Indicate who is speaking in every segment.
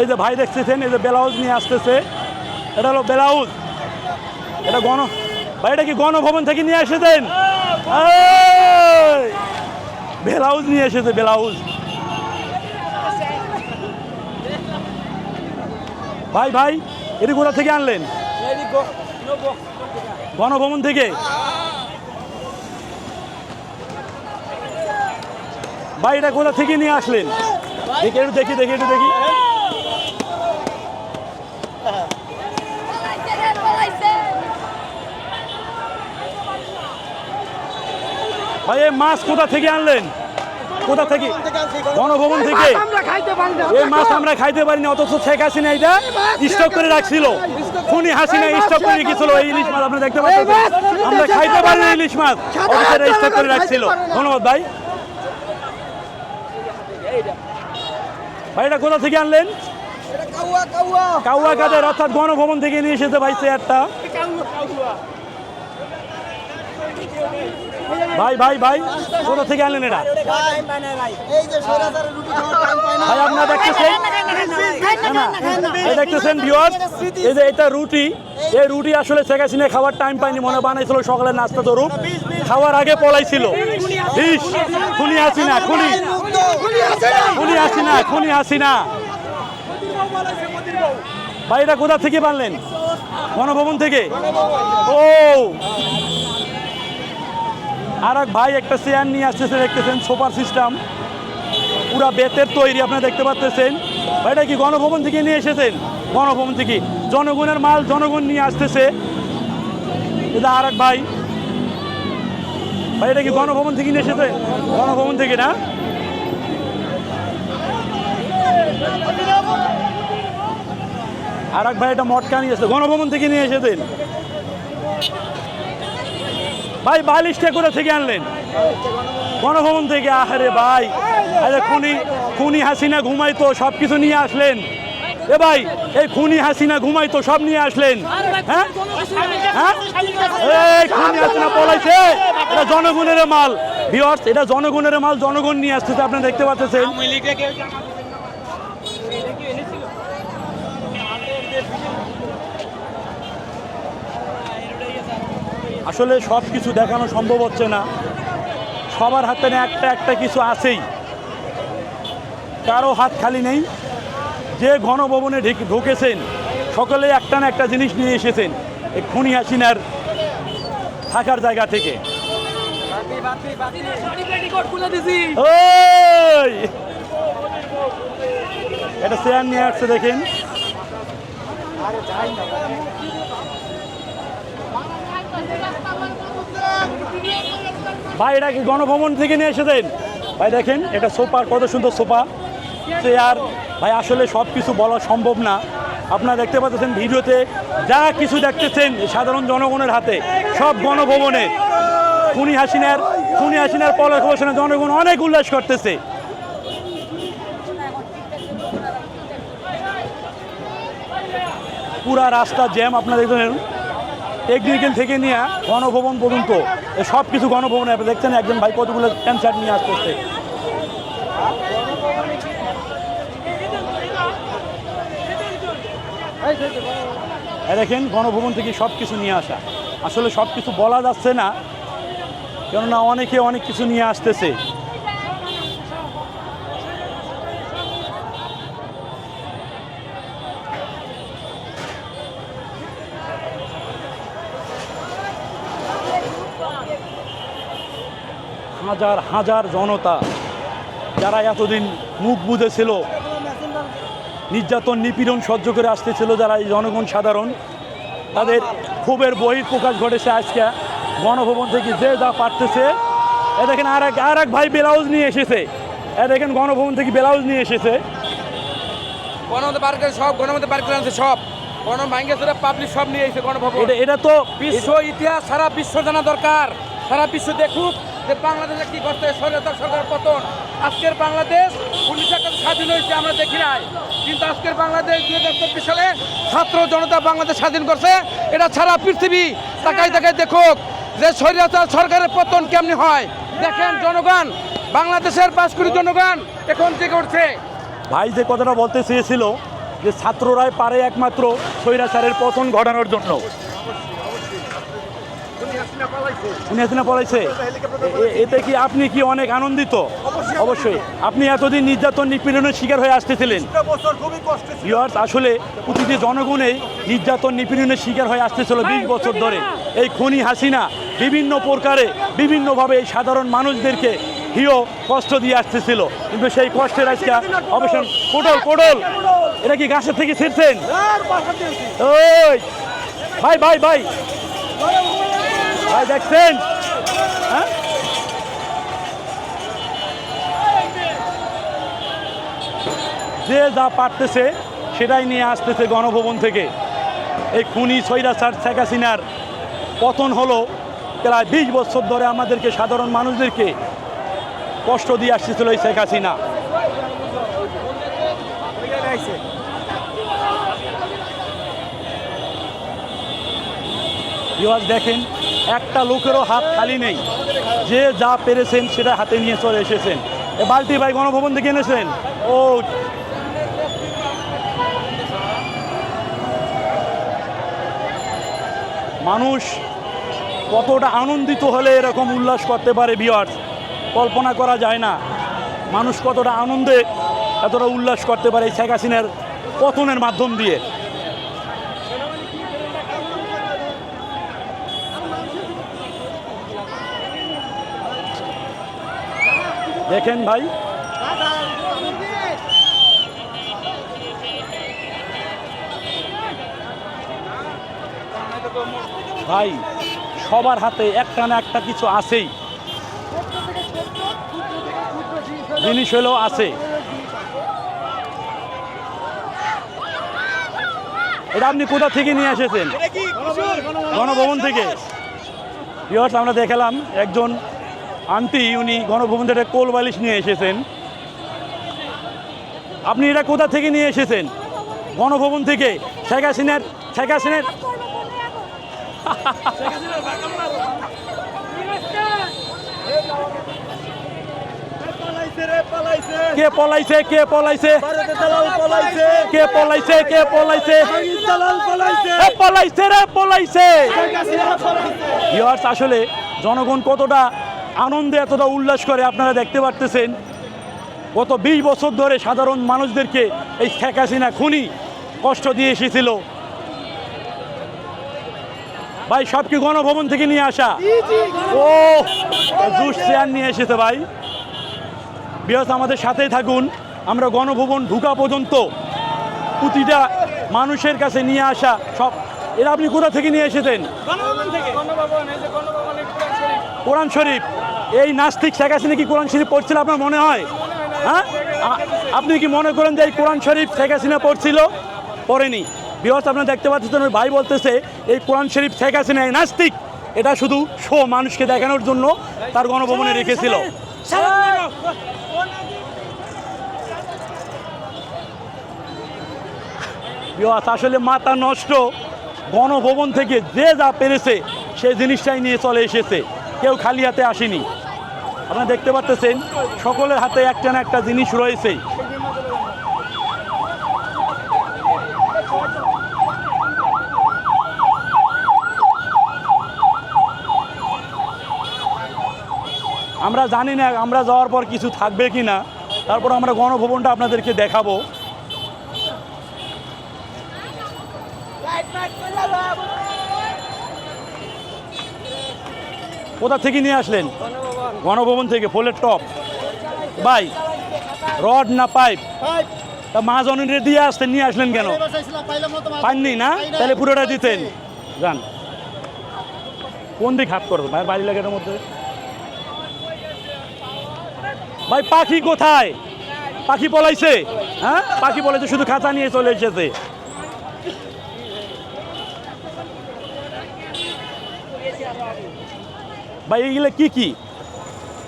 Speaker 1: এই যে ভাই দেখতেছেন, এই যে ব্লাউজ নিয়ে আসতেছে। এটা হলো ব্লাউজ। এটা গণ, ভাই, এটা কি গণভবন থেকে নিয়ে এসেছেন? ব্লাউজ নিয়ে এসেছে, ব্লাউজ। ভাই ভাই, এটি কোথা থেকে আনলেন? গণভবন থেকে। ভাই, এটা কোথা থেকে নিয়ে আসলেন? দেখি, একটু দেখি দেখি, একটু দেখি। ভাই এই মাছ কোথা থেকে আনলেন? কোথা থেকে? গণভবন থেকে।
Speaker 2: না।
Speaker 1: এই মাছ আমরা খাইতে পারিনি অথচ শেখ হাসিনা এটা স্টক করে রাখছিল। খুনি হাসিনা স্টক করে রেখেছিল এই ইলিশ মাছ আপনি দেখতে পাচ্ছেন? আমরা খাইতে পারিনি ইলিশ মাছ। অথচ এটা স্টক করে রাখছিল। ধন্যবাদ ভাই। ভাই এটা কোথা থেকে আনলেন? কাউয়া কাদের? অর্থাৎ গণভবন থেকে নিয়ে এসেছে ভাই চেয়ারটা। ভাই ভাই ভাই, কোথা থেকে আনলেন এটা?
Speaker 3: না
Speaker 1: ভাই, আপনারা দেখতেছেন? এই দেখতেছেন ভিউয়ার্স এই যে এটা রুটি, এই রুটি আসলে শেখ হাসিনা খাওয়ার টাইম পাইনি মনে বানাইছিল সকালের নাস্তা তো রূপ। খাওয়ার আগে পলাইছিল। বিষ খুনি হাসিনা, খুনি। খুনি হাসিনা খুনি হাসিনা। ভাই, এটা কোথা থেকে বানলেন? গণভবন থেকে? ও! আর এক ভাই একটা চেয়ার নিয়ে আসতেছে, দেখতেছেন সুপার সিস্টেম পুরা বেতের তৈরি আপনারা দেখতে পাচ্ছেন এটা কি গণভবন থেকে নিয়ে এসেছেন? গণভবন থেকে। জনগণের মাল জনগণ নিয়ে আসতেছে। এটা আর এক ভাই। ভাই, এটা কি গণভবন থেকে নিয়ে এসেছেন গণভবন থেকে না? আর এক ভাই, এটা মটকা নিয়ে এসেছে। গণভবন থেকে নিয়ে এসেছেন। ভাই বালিশটা কোথা থেকে আনলেন? গণভবন থেকে? আহারে ভাই, আরে খুনি খুনি হাসিনা ঘুমাইতো সব কিছু নিয়ে আসলেন। এ ভাই, এই খুনি হাসিনা ঘুমাইতো, সব নিয়ে আসলেন। হ্যাঁ? হ্যাঁ? হাসিনা পলাইছে, এটা জনগণের মাল। ভিওর্স এটা জনগণের মাল, জনগণ নিয়ে আসতেছে, আপনি দেখতে পাচ্ছেন। আসলে সব কিছু দেখানো সম্ভব হচ্ছে না। সবার হাতে না একটা একটা কিছু আছেই। কারও হাত খালি নেই। যে ঢেকে- ঢুকেছেন, সকলে একটা না একটা জিনিস নিয়ে এসেছেন, এই খুনি হাসিনার থাকার জায়গা থেকে। এটা চেয়ার নিয়ে আসছে দেখেন। ভাই, এটা কি গণভবন থেকে নিয়ে এসেছেন? ভাই, দেখেন, এটা সোফা, কত সুন্দর সোফা। চেয়ার ভাই, আসলে সব কিছু বলা সম্ভব না। আপনারা দেখতে পাচ্ছেন ভিডিওতে যা কিছু দেখতেছেন সাধারণ জনগণের হাতে, সব গণভবনে। খুনি হাসিনার খুনি হাসিনার পলাশ হোসেনের জনগণ অনেক উল্লাস করতেছে। পুরা রাস্তা জ্যাম, আপনারা দেখবেন টেকনিক্যাল থেকে নিয়ে গণভবন পর্যন্ত। সব কিছু গণভবনে দেখছেন, একজন ভাই কতগুলো প্যান্ট শার্ট নিয়ে আসতেছে দেখেন, গণভবন থেকে সব কিছু নিয়ে আসা। আসলে সব কিছু বলা যাচ্ছে না, কেননা অনেকে অনেক কিছু নিয়ে আসতেছে। হাজার হাজার জনতা যারা এতদিন মুখ বুঝেছিল নির্যাতন নিপীড়ন সহ্য করে আসতেছিল যারা এই জনগণ সাধারণ তাদের ক্ষোভের বহির প্রকাশ ঘটেছে আজকে। গণভবন থেকে যে যা পারতেছে এ দেখেন আর এক আর এক ভাই ব্লাউজ নিয়ে এসেছে। এ দেখেন গণভবন থেকে ব্লাউজ নিয়ে এসেছে।
Speaker 4: গণমতে পার করে সব গণমতে পার করে আনছে সব। গণ ভাঙ্গে সেটা পাবলিক সব নিয়ে এসেছে গণভবন।
Speaker 1: এটা এটা তো
Speaker 4: বিশ্ব ইতিহাস সারা বিশ্ব জানা দরকার। সারা বিশ্ব দেখুক যে বাংলাদেশে কি করতে স্বৈরতার সরকার পতন। আজকের বাংলাদেশ উনিশশো একাত্তর স্বাধীন হয়েছে, আমরা দেখি নাই। কিন্তু আজকের বাংলাদেশ দুই হাজার চব্বিশ সালে ছাত্র জনতা বাংলাদেশ স্বাধীন করছে। এটা ছাড়া পৃথিবী তাকাই তাকাই দেখুক যে স্বৈরতার সরকারের পতন কেমনি হয়। দেখেন জনগণ, বাংলাদেশের পাঁচ কোটি জনগণ এখন জেগে উঠছে।
Speaker 1: ভাই, যে কথাটা বলতে চেয়েছিল যে ছাত্ররাই পারে একমাত্র স্বৈরাচারের পতন ঘটানোর জন্য। উনি পলাইছে। এতে কি আপনি কি অনেক আনন্দিত? অবশ্যই আপনি এতদিন নির্যাতন নিপীড়নের শিকার হয়ে আসতেছিলেন। ভিউয়ার্স আসলে প্রতিটি জনগণেই নির্যাতন নিপীড়নের শিকার হয়ে আসতেছিল বিশ বছর ধরে। এই খনি হাসিনা বিভিন্ন প্রকারে বিভিন্নভাবে এই সাধারণ মানুষদেরকে হিও কষ্ট দিয়ে আসতেছিল। কিন্তু সেই কষ্টের আজকে অবসান কোটল কোটল এটা কি গাছের থেকে ছিঁড়ছেন? ওই! ভাই ভাই ভাই! ভাই দেখছেন হ্যাঁ যে যা পারতেছে, সেটাই নিয়ে আসতেছে গণভবন থেকে। এই খুনি সৈরাচার শেখ হাসিনার পতন হলো প্রায় বিশ বছর ধরে আমাদেরকে, সাধারণ মানুষদেরকে কষ্ট দিয়ে আসতেছিল এই শেখ হাসিনা। ভিউয়ার্স, দেখেন, একটা লোকেরও হাত খালি নেই। যে যা পেরেছেন সেটা হাতে নিয়ে চলে এসেছেন। এ বালতি ভাই গণভবন থেকে এনেছেন। ও, মানুষ কতটা আনন্দিত হলে এরকম উল্লাস করতে পারে ভিউয়ার্স? কল্পনা করা যায় না। মানুষ কতটা আনন্দে, এতটা উল্লাস করতে পারে এই শেখ হাসিনার পতনের মাধ্যম দিয়ে। দেখেন ভাই। ভাই, সবার হাতে একটা না একটা কিছু আছেই। জিনিস হলেও আছে। এটা আপনি কোথা থেকে নিয়ে এসেছেন? গণভবন থেকে। আমরা দেখালাম একজন আন্টি উনি গণভবন থেকে কোল বালিশ নিয়ে এসেছেন। আপনি এটা কোথা থেকে নিয়ে এসেছেন? গণভবন থেকে? শেখ হাসিনার শেখ হাসিনার। কে পলাইছে কে পলাইছে? কে পলাইছে কে পলাইছে? পলাইছে রে পলাইছে। আসলে জনগণ কতটা আনন্দে এতটা উল্লাস করে আপনারা দেখতে পারতেছেন। গত বিশ বছর ধরে সাধারণ মানুষদেরকে এই শেখ হাসিনা খুনি কষ্ট দিয়ে এসেছিল। ভাই সব কি গণভবন থেকে নিয়ে আসা? ও জুস চেয়ার নিয়ে এসেছে ভাই। বিয়স আমাদের সাথেই থাকুন। আমরা গণভবন ঢুকা পর্যন্ত প্রতিটা মানুষের কাছে নিয়ে আসা সব এরা আপনি কোথা থেকে নিয়ে এসেছেন? কোরআন শরীফ। এই নাস্তিক শেখ হাসিনা কি কোরআন শরীফ পড়ছিল আপনার মনে হয়? হ্যাঁ? আপনি কি মনে করেন যে এই কোরআন শরীফ শেখ হাসিনা পড়ছিল? পড়েনি। বিহস আপনারা দেখতে পাচ্ছেন ওই ভাই বলতেছে এই কোরআন শরীফ শেখ হাসিনা এই নাস্তিক। এটা শুধু শো মানুষকে দেখানোর জন্য তার গণভবনে রেখেছিল। বিহস আসলে মাথা নষ্ট। গণভবন থেকে যে যা পেরেছে সেই জিনিসটাই নিয়ে চলে এসেছে। কেউ খালি হাতে আসেনি। আপনারা দেখতে পাচ্ছেন সকলের হাতে একটা না একটা জিনিস রয়েছে। আমরা জানি না আমরা যাওয়ার পর কিছু থাকবে কি না। তারপর আমরা গণভবনটা আপনাদেরকে দেখাবো। কোথা থেকে নিয়ে আসলেন? গণভবন থেকে ফুলের টপ। ভাই রড না পাইপ? তা মহাজনের দিয়ে আসতেন নিয়ে আসলেন কেন? পাননি না? তাহলে পুরোটা দিতেন। যান। কোন দিক হাত করব ভাই বাড়ি লাগানোর মধ্যে। ভাই পাখি কোথায়? পাখি পলাইছে? হ্যাঁ? পাখি পলাইছে শুধু খাঁচা নিয়ে চলে এসেছে। ভাই এইগুলো কি কি?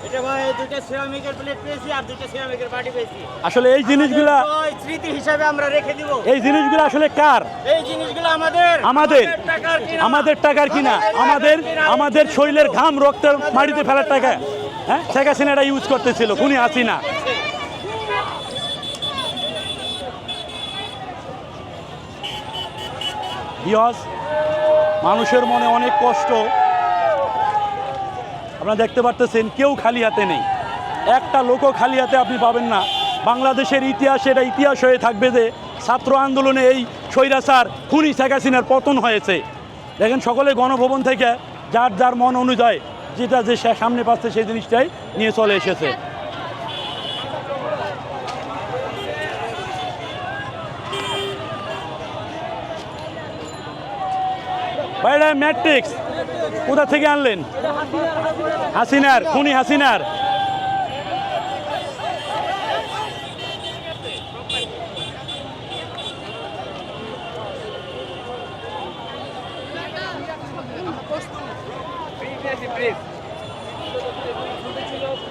Speaker 3: এটা ভাই দুইটা সিরামিকের প্লেট পেয়েছি আর দুইটা সিরামিকের বাটি পেয়েছি।
Speaker 1: আসলে এই জিনিসগুলা
Speaker 3: স্মৃতি হিসাবে আমরা রেখে দিব।
Speaker 1: এই জিনিসগুলো আসলে কার?
Speaker 3: এই জিনিসগুলো আমাদের।
Speaker 1: আমাদের।
Speaker 3: টাকার কিনা।
Speaker 1: আমাদের টাকার কিনা। আমাদের আমাদের শরীরের ঘাম রক্ত মাটিতে ফেলার টাকা। হ্যাঁ? শেখ হাসিনা এটা ইউজ করতেছিল খুনি হাসিনা। ইয়স মানুষের মনে অনেক কষ্ট। আপনারা দেখতে পারতেছেন, কেউ খালি হাতে নেই। একটা লোকও খালি হাতে আপনি পাবেন না। বাংলাদেশের ইতিহাসে এটা ইতিহাস হয়ে থাকবে যে ছাত্র আন্দোলনে এই স্বৈরাচার খুনি শেখ হাসিনার পতন হয়েছে। দেখেন, সকলে গণভবন থেকে যার যার মন অনুযায়ী যেটা যে সামনে পাচ্ছে সেই জিনিসটাই নিয়ে চলে এসেছে। বাইরে ম্যাট্রিক্স। কোথা থেকে আনলেন? হাসিনার খুনি হাসিনার।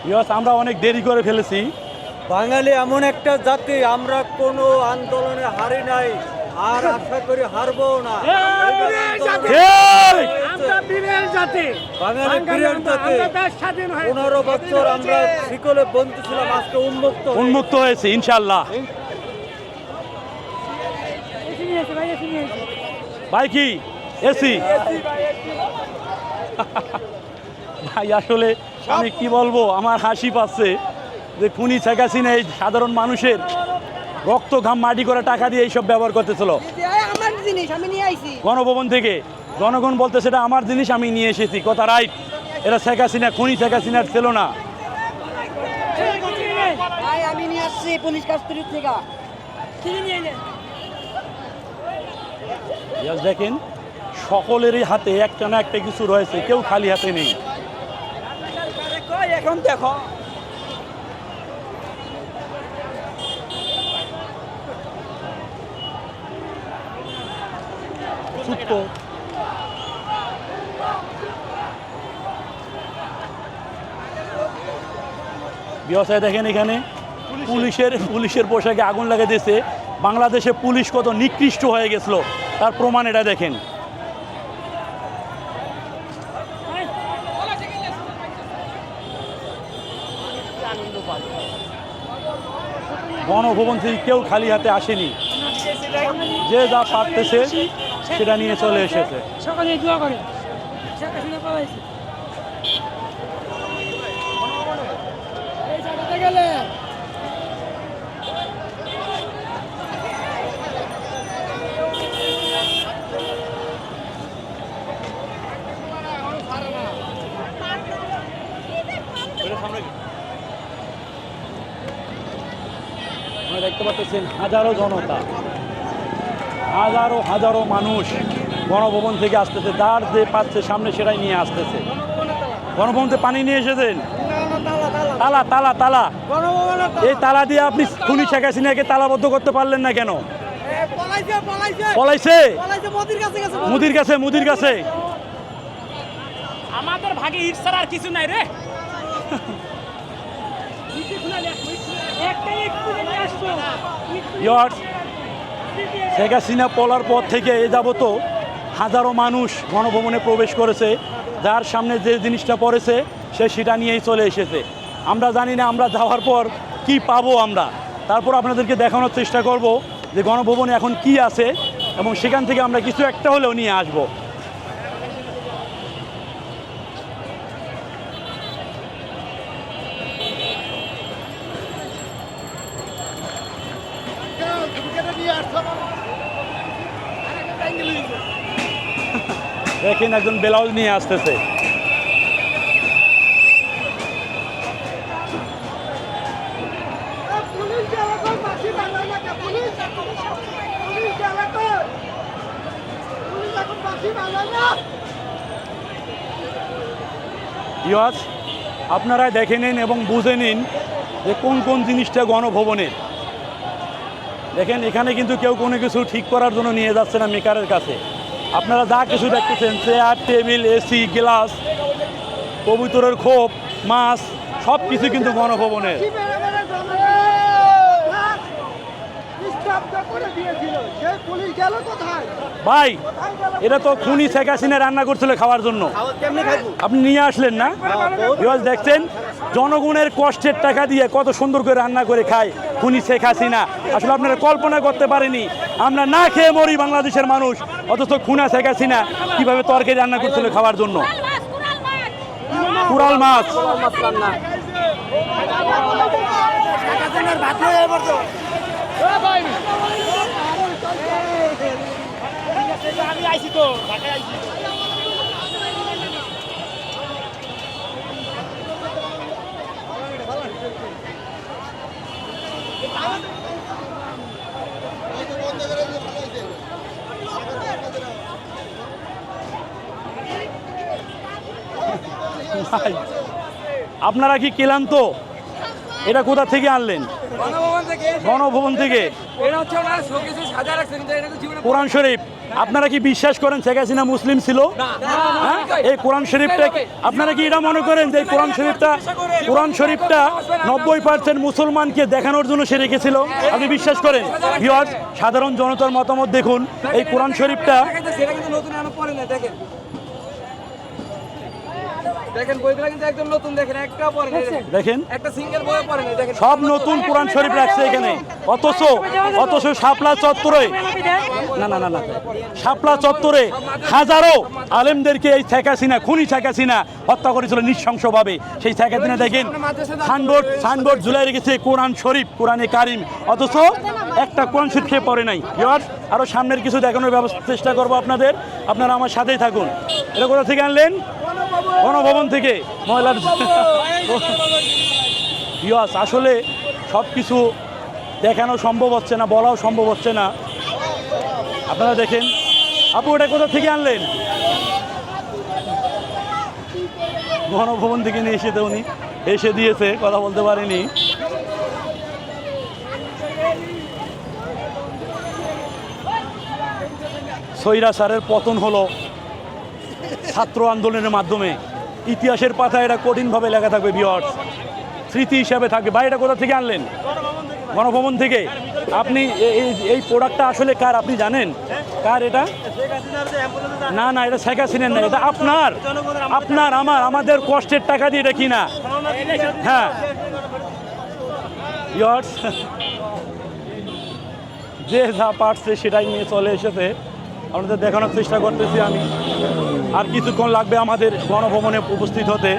Speaker 1: ইয়স আমরা অনেক দেরি করে ফেলেছি।
Speaker 2: বাঙালি এমন একটা জাতি আমরা কোনো আন্দোলনে হারি নাই আর আশা করি হারবো না! বাঙালি বীরের জাতি পনেরো বছর আমরা শিকলে বন্ধু ছিলাম আজকে উন্মুক্ত
Speaker 1: উন্মুক্ত হয়েছে ইনশাল্লাহ ভাই কি? এসি? ভাই আসলে আমি কি বলব আমার হাসি পাচ্ছে যে খুনি শেখ হাসিনা এই সাধারণ মানুষের রক্ত ঘাম মাটি করে টাকা দিয়ে এইসব ব্যবহার করতেছিল।
Speaker 5: আমার জিনিস আমি নিয়ে আইছি।
Speaker 1: গণভবন থেকে। জনগণ বলতে সেটা আমার জিনিস আমি নিয়ে এসেছি। কথা রাইট। এটা শেখ হাসিনা খুনি শেখ হাসিনার ছিল না।
Speaker 5: ভাই আমি নিয়ে আসছি পুলিশ কাস্টডির থেকে। কিনে নিয়ে এলেন?
Speaker 1: Yes, দেখেন সকলেরই হাতে একটা না একটা কিছু রয়েছে কেউ খালি হাতে নেই।
Speaker 2: এখন দেখো।
Speaker 1: সূত্র ব্যবসায় দেখেন এখানে। পুলিশের পুলিশের পোশাকে আগুন লাগিয়ে দিয়েছে বাংলাদেশে পুলিশ কত নিকৃষ্ট হয়ে গেছিল তার প্রমাণ এটা দেখেন। গণভবন থেকে কেউ খালি হাতে আসেনি। যে যা পারতেছে সেটা নিয়ে চলে এসেছে।
Speaker 5: সকালে দোয়া করে শেখ হাসিনা পালাইছে এই জায়গাতে গেলে
Speaker 1: আপনারা দেখতে পাচ্ছেন হাজারো জনতা হাজারো হাজারো মানুষ গণভবন থেকে আসতেছে। যার যে পাচ্ছে সামনে সেটাই নিয়ে আসতেছে। গণভবনতে পানি নিয়ে এসেছেন? তালা তালা তালা। এই তালা দিয়ে আপনি খুনি শেখ হাসিনাকে তালাবদ্ধ করতে পারলেন না কেন?
Speaker 5: পলাইছে? পলাইছে
Speaker 1: পলাইছে
Speaker 5: পলাইছে মোদির কাছে
Speaker 1: মুদির কাছে। মুদির কাছে
Speaker 6: আমাদের ভাগে ইট ছাড়া আর কিছু নাই রে।
Speaker 5: একটা
Speaker 1: ইয়ার্স শেখ হাসিনা পলার পর থেকে এ যাবত হাজারো মানুষ গণভবনে প্রবেশ করেছে। যার সামনে যে জিনিসটা পড়েছে, সে সেটা নিয়েই চলে এসেছে। আমরা জানি না আমরা যাওয়ার পর কি পাবো আমরা। তারপর আপনাদেরকে দেখানোর চেষ্টা করব যে গণভবনে এখন কি আছে এবং সেখান থেকে আমরা কিছু একটা হলেও নিয়ে আসব। দেখেন একজন ব্লাউজ নিয়ে আসতেছে। ইয়াস আপনারা দেখে নিন এবং বুঝে নিন যে কোন কোন জিনিসটা গণভবনের দেখেন এখানে কিন্তু কেউ কোনো কিছু ঠিক করার জন্য নিয়ে যাচ্ছে না মেকারের কাছে। আপনারা যা কিছু দেখতেছেন, চেয়ার, টেবিল এসি গ্লাস, কবুতরের খোপ, মাছ সব কিছু কিন্তু গণভবনের ভাই, এটা তো খুনি শেখ হাসিনা রান্না করছিল খাওয়ার জন্য। আপনি নিয়ে আসলেন না? দেখছেন? জনগণের কষ্টের টাকা দিয়ে কত সুন্দর করে রান্না করে খায় খুনি শেখ হাসিনা। আসলে আপনারা কল্পনা করতে পারেনি আমরা না খেয়ে মরি বাংলাদেশের মানুষ। অথচ খুনা শেখ হাসিনা কীভাবে তরকারি রান্না করছিল খাওয়ার জন্য? কুড়াল মাছ।
Speaker 6: আমি আইছি তো, ঢাকায় আইছি।
Speaker 1: আপনারা কি ক্লান্ত? এটা কোথা থেকে আনলেন?
Speaker 4: গণভবন থেকে।
Speaker 1: কোরআন শরীফ। আপনারা কি বিশ্বাস করেন শেখ হাসিনা মুসলিম ছিল? হ্যাঁ? এই কোরআন শরীফটা আপনারা কি এটা মনে করেন যে কোরআন শরীফটা কোরআন শরীফটা নব্বই পার্সেন্ট মুসলমানকে দেখানোর জন্য সে রেখেছিল? আপনি বিশ্বাস করেন? ভিওয়ার্স সাধারণ জনতার মতামত দেখুন। এই কোরআন শরীফটা
Speaker 4: সেটা কিন্তু নতুন আনো পরে না দেখেন বইগুলো কিন্তু একদম নতুন দেখেন একটা পরে নেই। দেখেন।
Speaker 1: দেখেন?
Speaker 4: একটা সিঙ্গেল বই পরে নেই দেখেন।
Speaker 1: সব নতুন কোরআন শরীফ রাখছে এখানে। অথচ অথচ শাপলা চত্বরে না না না না। শাপলা চত্বরে হাজারো আলেমদেরকে এই শেখ হাসিনা খুনি শেখ হাসিনা হত্যা করেছিল নৃশংসভাবে। সেই শেখ হাসিনা দেখেন সাইনবোর্ড সাইনবোর্ড ঝুলাই রেখেছে কোরআন শরীফ কোরআনে কারিম। অথচ একটা কোরআন শরীফ খেয়ে পড়ে নাই। এবার আরও সামনের কিছু দেখানোর ব্যবস্থা চেষ্টা করব আপনাদের। আপনারা আমার সাথেই থাকুন। এটা কোথা থেকে আনলেন? গণভবন থেকে ময়লার ইয়াস আসলে সব কিছু দেখানো সম্ভব হচ্ছে না, বলাও সম্ভব হচ্ছে না। আপনারা দেখেন, আপু, এটা কোথা থেকে আনলেন? গণভবন থেকে নিয়ে এসে উনি এসে দিয়েছে, কথা বলতে পারেনি। সৈরা স্যারের পতন হলো। ছাত্র আন্দোলনের মাধ্যমে ইতিহাসের পাতায় এটা কঠিনভাবে লেখা থাকবে বিয়ার্স স্মৃতি হিসাবে থাকবে। ভাই, এটা কোথা থেকে আনলেন? গণভবন থেকে। আপনি এই এই প্রোডাক্টটা আসলে কার? আপনি জানেন? কার এটা? না না, এটা শেখ হাসিনার না, এটা আপনার। আপনার, আমার, আমাদের কষ্টের টাকা দিয়ে এটা কিনা। হ্যাঁ। যে যা পারছে সেটাই নিয়ে চলে এসেছে। আপনাদের দেখানোর চেষ্টা করতেছি আমি আর কিছুক্ষণ লাগবে আমাদের গণভবনে উপস্থিত হতে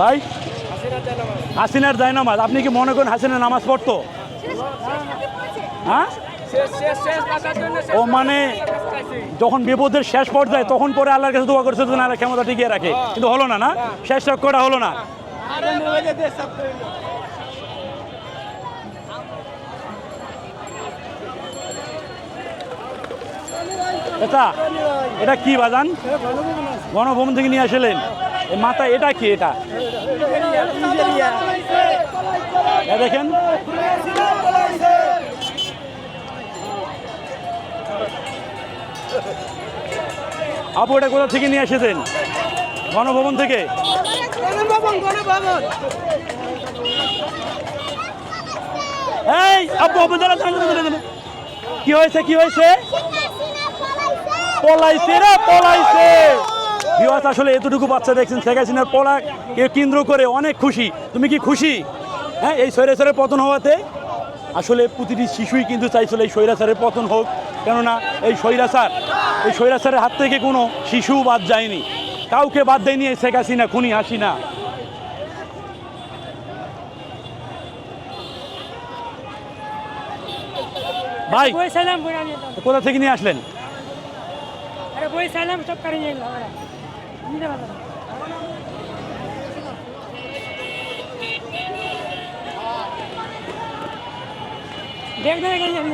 Speaker 1: ভাই হাসিনার যায় নামাজ আপনি কি মনে করেন হাসিনা নামাজ পড়তো হ্যাঁ ও মানে যখন বিপদের শেষ পর্যায়ে তখন পরে আল্লাহর কাছে দোয়া করছে না ক্ষমতা টিকিয়ে রাখে। কিন্তু হলো না না? শেষ লক্ষ্যটা হলো না। এটা এটা কি বাজান? গণভবন থেকে নিয়ে আসলেন। মাথা এটা কি এটা? দেখেন। আপু, এটা কোথা থেকে নিয়ে এসেছেন? গণভবন থেকে। কি হয়েছে কি হয়েছে? পলাইছে রে পলাইছে। বিওয়াস আসলে এতটুকু বাচ্চা দেখছেন, শেখ হাসিনার পলা কেন্দ্র করে অনেক খুশি। তুমি কি খুশি? হ্যাঁ এই সরে সরে পতন হওয়াতে আসলে প্রতিটি শিশুই কিন্তু চাইছিল এই স্বৈরাচারের পতন হোক। কেননা এই স্বৈরাচার এই স্বৈরাচারের হাত থেকে কোনো শিশু বাদ যায়নি। কাউকে বাদ দেয়নি এই শেখ হাসিনা খুনি হাসিনা। ভাই। কোথা থেকে নিয়ে আসলেন?
Speaker 7: আরে বই সালাম সব করে নিয়ে আমি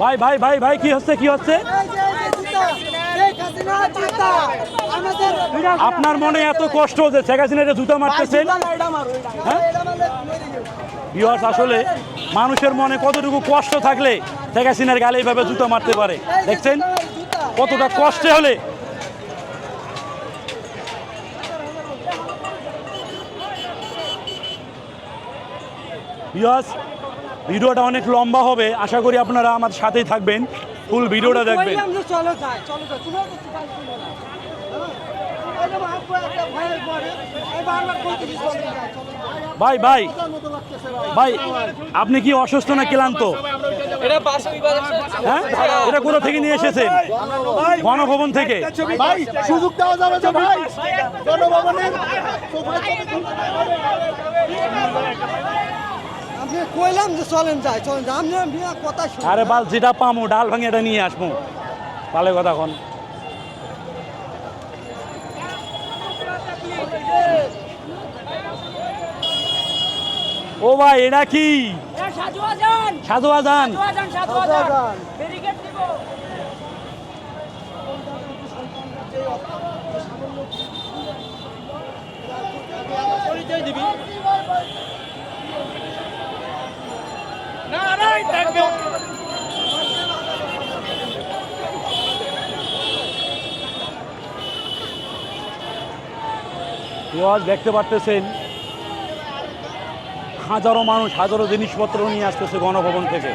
Speaker 1: ভাই ভাই ভাই ভাই, কি হচ্ছে কি হচ্ছে?
Speaker 5: হাসিনা
Speaker 1: আপনার মনে এত কষ্ট যে শেখ হাসিনার জুতা মারতেছেন? হ্যাঁ? আসলে মানুষের মনে কতটুকু কষ্ট থাকলে শেখ হাসিনার গালে এইভাবে জুতা মারতে পারে? দেখছেন? কতটা কষ্টে হলে ভিউয়ার্স ভিডিওটা অনেক লম্বা হবে। আশা করি আপনারা আমার সাথেই থাকবেন। ফুল ভিডিওটা দেখবেন।
Speaker 5: চলো চলো ভাই
Speaker 1: ভাই। ভাই আপনি কি অসুস্থ না ক্লান্ত? হ্যাঁ? এটা কোথা থেকে নিয়ে এসেছেন? গণভবন থেকে।
Speaker 5: ভাই সুযোগ দেওয়া যাবে যে ভাই। জনভবনের কইলাম যে চলেন যাই চলেন যাই। আপনি মিয়া কথা শুনুন
Speaker 1: আরে বাল যেটা পামো ডাল ভাঙে এটা নিয়ে আসব। পালে কথা এখন ও ভাই এটা কি?
Speaker 7: সাধু আজান।
Speaker 1: সাধু আজান।
Speaker 7: দিব
Speaker 1: পেঁয়াজ দেখতে পারতেছেন। হাজারো মানুষ, হাজারো জিনিসপত্র নিয়ে আসতেছে গণভবন থেকে।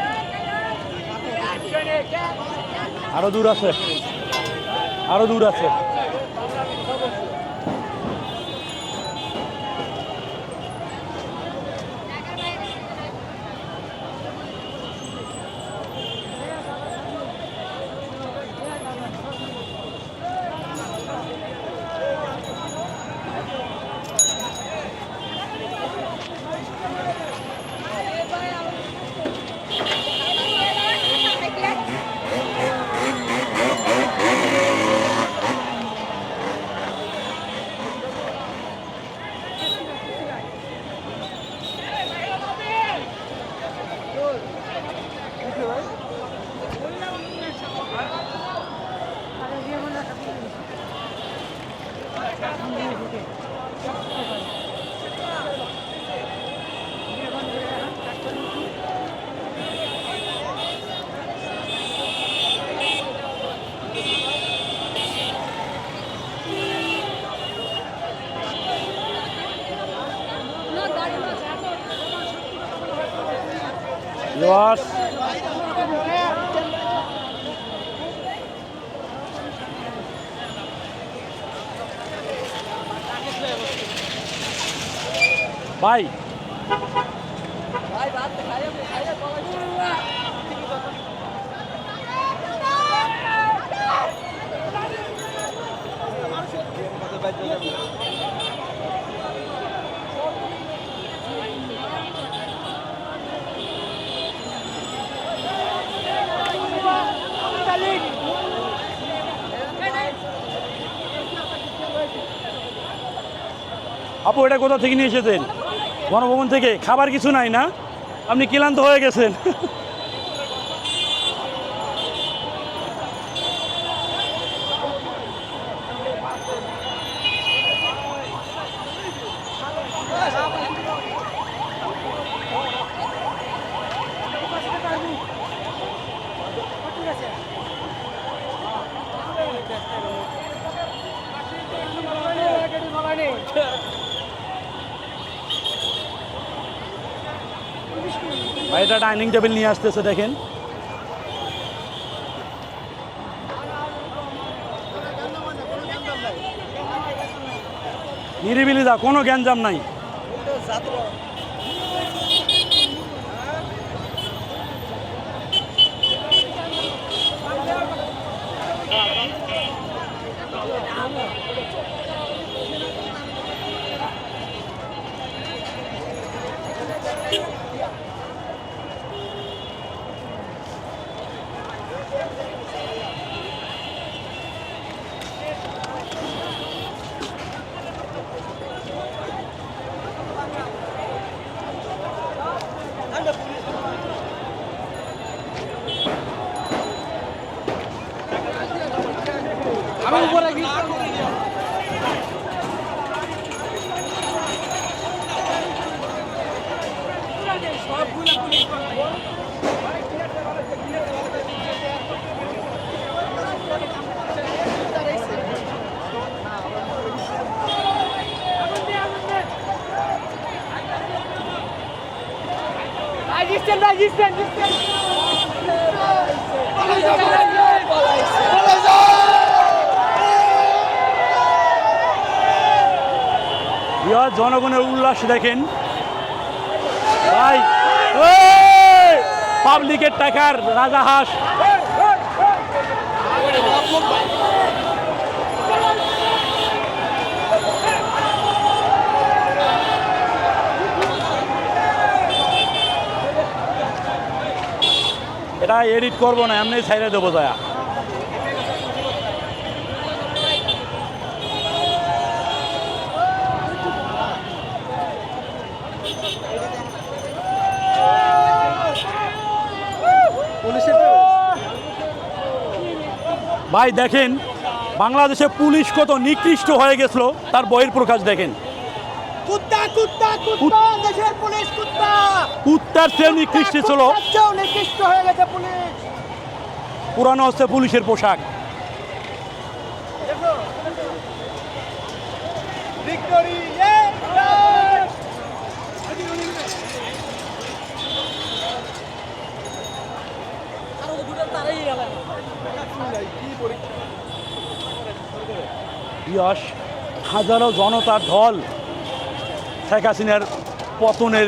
Speaker 1: আরও দূর আছে। আরও দূর আছে। আপু, এটা কোথা থেকে নিয়ে এসেছেন? গণভবন থেকে। খাবার কিছু নাই না? আপনি ক্লান্ত হয়ে গেছেন ভাই এটা ডাইনিং টেবিল নিয়ে আসতেছে দেখেন। নিরিবিলি দা কোনো গ্যাঞ্জাম নাই। জনগণের উল্লাস দেখেন। ভাই পাবলিকের টাকার রাজা হাস। এটা এডিট করব না এমনি ছাইড়ে দেবো দয়া ভাই দেখেন বাংলাদেশে পুলিশ কত নিকৃষ্ট হয়ে গেছিল তার বইয়ের প্রকাশ দেখেন।
Speaker 5: কুত্তা কুত্তা কুত্তা দেশের পুলিশ কুত্তা।
Speaker 1: কুত্তার চেয়েও নিকৃষ্ট ছিল।
Speaker 5: নিকৃষ্ট হয়ে গেছে পুলিশ।
Speaker 1: পুরানো হচ্ছে পুলিশের পোশাক।
Speaker 5: ভিক্টোরি
Speaker 1: ইয়স হাজারো জনতার ঢল শেখ হাসিনার পতনের